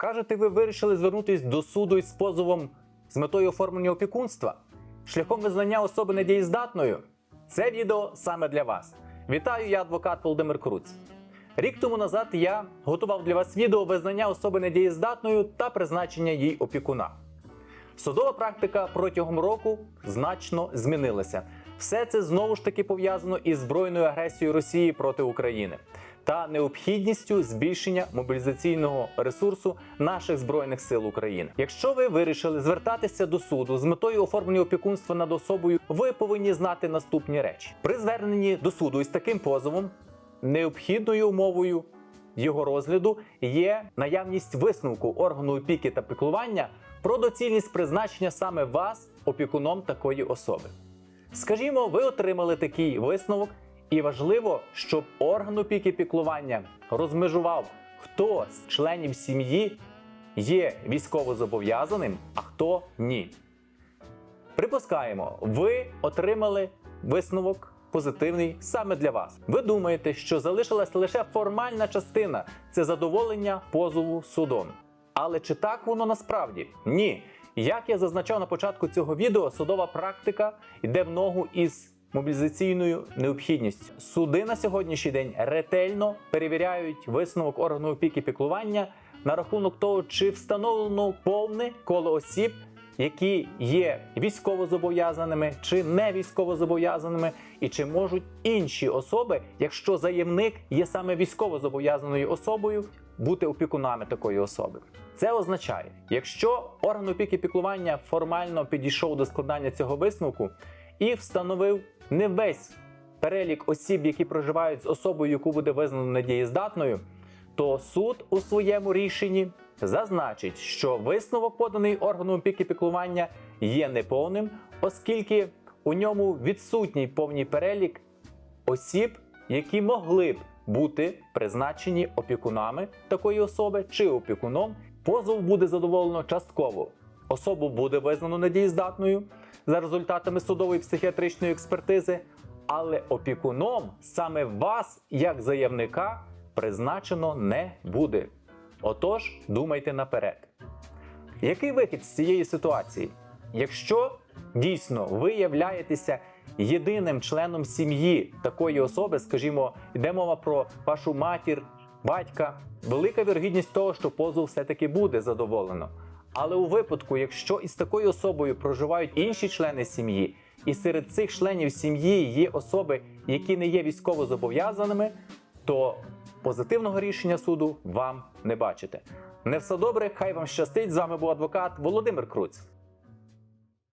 Кажете, ви вирішили звернутись до суду із позовом з метою оформлення опікунства? Шляхом визнання особи недієздатною? Це відео саме для вас. Вітаю, я адвокат Володимир Круць. Рік тому назад я готував для вас відео визнання особи недієздатною та призначення їй опікуна. Судова практика протягом року значно змінилася. Все це знову ж таки пов'язано із збройною агресією Росії проти України та необхідністю збільшення мобілізаційного ресурсу наших збройних сил України. Якщо ви вирішили звертатися до суду з метою оформлення опікунства над особою, ви повинні знати наступні речі: при зверненні до суду із таким позовом необхідною умовою його розгляду є наявність висновку органу опіки та піклування про доцільність призначення саме вас опікуном такої особи. Скажімо, ви отримали такий висновок, і важливо, щоб орган опіки піклування розмежував, хто з членів сім'ї є військовозобов'язаним, а хто ні. Припускаємо, ви отримали висновок позитивний саме для вас. Ви думаєте, що залишилась лише формальна частина це задоволення позову судом. Але чи так воно насправді? Ні. Як я зазначав на початку цього відео, судова практика йде в ногу із мобілізаційною необхідністю. Суди на сьогоднішній день ретельно перевіряють висновок органу опіки піклування на рахунок того, чи встановлено повне коло осіб, які є військовозобов'язаними чи не військовозобов'язаними, і чи можуть інші особи, якщо заявник є саме військовозобов'язаною особою, бути опікунами такої особи. Це означає, якщо орган опіки піклування формально підійшов до складання цього висновку і встановив не весь перелік осіб, які проживають з особою, яку буде визнано недієздатною, то суд у своєму рішенні зазначить, що висновок, поданий органом опіки піклування, є неповним, оскільки у ньому відсутній повний перелік осіб, які могли б бути призначені опікунами такої особи чи опікуном. Позов буде задоволено частково. Особу буде визнано недієздатною за результатами судової психіатричної експертизи, але опікуном саме вас, як заявника, призначено не буде. Отож, думайте наперед. Який вихід з цієї ситуації? Якщо дійсно ви являєтеся єдиним членом сім'ї такої особи, скажімо, йде мова про вашу матір, батька, велика вірогідність того, що позов все-таки буде задоволено. Але у випадку, якщо із такою особою проживають інші члени сім'ї, і серед цих членів сім'ї є особи, які не є військово зобов'язаними, то позитивного рішення суду вам не бачите. Не все добре, хай вам щастить. З вами був адвокат Володимир Круць.